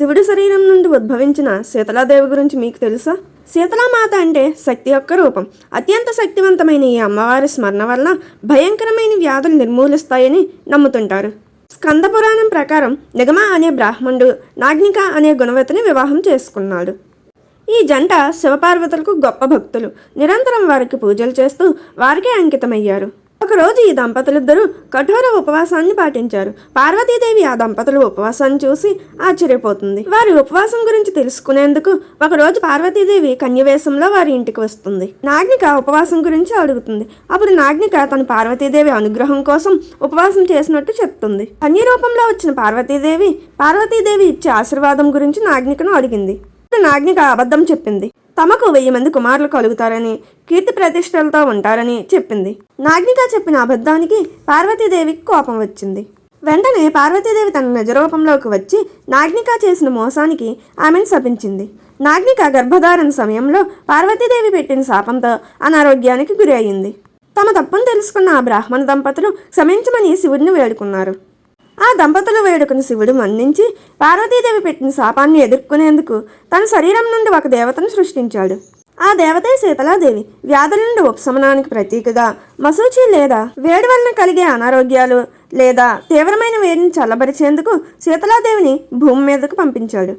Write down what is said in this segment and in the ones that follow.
శివుడి శరీరం నుండి ఉద్భవించిన శీతలాదేవి గురించి మీకు తెలుసా? శీతలామాత అంటే శక్తి యొక్క రూపం. అత్యంత శక్తివంతమైన ఈ అమ్మవారి స్మరణ వల్ల భయంకరమైన వ్యాధులు నిర్మూలిస్తాయని నమ్ముతుంటారు. స్కంద పురాణం ప్రకారం నిగమ అనే బ్రాహ్మణుడు నాగ్నిక అనే గుణవతిని వివాహం చేసుకున్నాడు. ఈ జంట శివపార్వతులకు గొప్ప భక్తులు. నిరంతరం వారికి పూజలు చేస్తూ వారికే అంకితమయ్యారు. ఒకరోజు ఈ దంపతులిద్దరూ కఠోర ఉపవాసాన్ని పాటించారు. పార్వతీదేవి ఆ దంపతుల ఉపవాసాన్ని చూసి ఆశ్చర్యపోతుంది. వారి ఉపవాసం గురించి తెలుసుకునేందుకు ఒకరోజు పార్వతీదేవి కన్యవేశంలో వారి ఇంటికి వస్తుంది. నాగ్నిక ఉపవాసం గురించి అడుగుతుంది. అప్పుడు నాగ్నిక తన పార్వతీదేవి అనుగ్రహం కోసం ఉపవాసం చేసినట్టు చెప్తుంది. కన్య రూపంలో వచ్చిన పార్వతీదేవి పార్వతీదేవి ఇచ్చే ఆశీర్వాదం గురించి నాగ్నికను అడిగింది. నాగ్నిక అబద్ధం చెప్పింది. తమకు వెయ్యి మంది కుమారులు కలుగుతారని కీర్తి ప్రతిష్టలతో ఉంటారని చెప్పింది. నాగ్నిక చెప్పిన అబద్ధానికి పార్వతీదేవికి కోపం వచ్చింది. వెంటనే పార్వతీదేవి తన నిజ రూపంలోకి వచ్చి నాగ్నిక చేసిన మోసానికి ఆమెను శపించింది. నాగ్నిక గర్భధారణ సమయంలో పార్వతీదేవి పెట్టిన శాపంతో అనారోగ్యానికి గురి అయింది తమ తప్పును తెలుసుకున్న ఆ బ్రాహ్మణ దంపతులు క్షమించమని శివుడిని వేడుకున్నారు. ఆ దంపతులు వేడుకను శివుడు మన్నించి పార్వతీదేవి పెట్టిన శాపాన్ని ఎదుర్కొనేందుకు తన శరీరం నుండి ఒక దేవతను సృష్టించాడు. ఆ దేవతే శీతలాదేవి. వ్యాధుల నుండి ఉపశమనానికి ప్రతీకగా మసూచి లేదా వేడి వలన కలిగే అనారోగ్యాలు లేదా తీవ్రమైన వేడిని చల్లబరిచేందుకు శీతలాదేవిని భూమి మీదకు పంపించాడు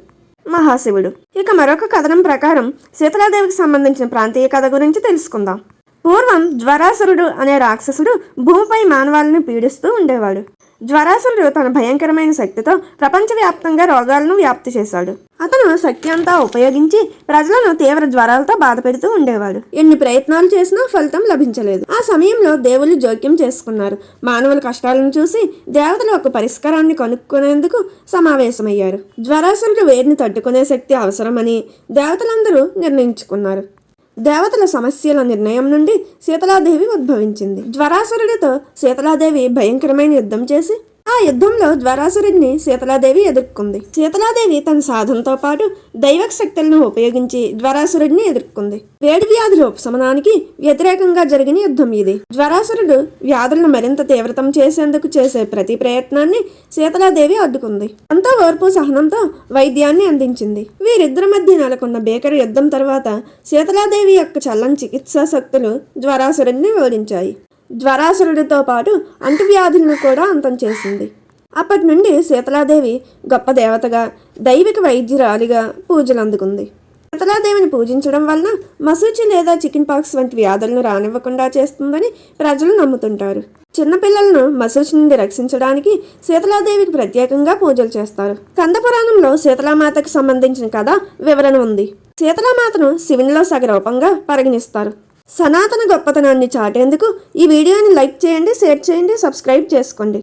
మహాశివుడు. ఇక మరొక కథనం ప్రకారం శీతలాదేవికి సంబంధించిన ప్రాంతీయ కథ గురించి తెలుసుకుందాం. పూర్వం జ్వరాసురుడు అనే రాక్షసుడు భూమిపై మానవాళిని పీడిస్తూ ఉండేవాడు. జ్వరాసురుడు తన భయంకరమైన శక్తితో ప్రపంచవ్యాప్తంగా రోగాలను వ్యాప్తి చేశాడు. అతను శక్తి అంతా ఉపయోగించి ప్రజలను తీవ్ర జ్వరాలతో బాధపెడుతూ ఉండేవాడు. ఎన్ని ప్రయత్నాలు చేసినా ఫలితం లభించలేదు. ఆ సమయంలో దేవుళ్ళు జోక్యం చేసుకున్నారు. మానవుల కష్టాలను చూసి దేవతలు ఒక పరిష్కారాన్ని కనుక్కునేందుకు సమావేశమయ్యారు. జ్వరాసురుడు వేడిని తట్టుకునే శక్తి అవసరమని దేవతలందరూ నిర్ణయించుకున్నారు. దేవతల సమస్యల నిర్ణయం నుండి శీతలాదేవి ఉద్భవించింది. జ్వరాసురుడితో శీతలాదేవి భయంకరమైన యుద్ధం చేసి ఆ యుద్ధంలో ద్వారాసురుడిని శీతలాదేవి ఎదుర్కొంది. శీతలాదేవి తన సాధనతో పాటు దైవక శక్తులను ఉపయోగించి జ్వరాసురుడిని ఎదుర్కొంది. వేడి వ్యాధుల ఉపశమనానికి వ్యతిరేకంగా జరిగిన యుద్ధం ఇది. ద్వారాసురుడు వ్యాధులను మరింత తీవ్రతం చేసేందుకు చేసే ప్రతి ప్రయత్నాన్ని శీతలాదేవి అడ్డుకుంది. అంతా ఓర్పు సహనంతో వైద్యాన్ని అందించింది. వీరిద్దరి మధ్య నెలకొన్న బేకర యుద్ధం తర్వాత శీతలాదేవి యొక్క చల్లని చికిత్సా శక్తులు జ్వరాసురుడిని ఓడించాయి. జ్వరాసురుడితో పాటు అంటువ్యాధులను కూడా అంతం చేసింది. అప్పటి నుండి శీతలాదేవి గొప్ప దేవతగా దైవిక వైద్యురాలిగా పూజలు అందుకుంది. శీతలాదేవిని పూజించడం వలన మసూచి లేదా చికెన్ పాక్స్ వంటి వ్యాధులను రానివ్వకుండా చేస్తుందని ప్రజలు నమ్ముతుంటారు. చిన్నపిల్లలను మసూచి నుండి రక్షించడానికి శీతలాదేవికి ప్రత్యేకంగా పూజలు చేస్తారు. కందపురాణంలో శీతలామాతకు సంబంధించిన కథ వివరణ ఉంది. శీతలామాతను శివునిలో సగరూపంగా పరిగణిస్తారు. సనాతన గొప్పతనాన్ని చాటేందుకు ఈ వీడియోని లైక్ చేయండి షేర్ చేయండి సబ్స్క్రైబ్ చేసుకోండి.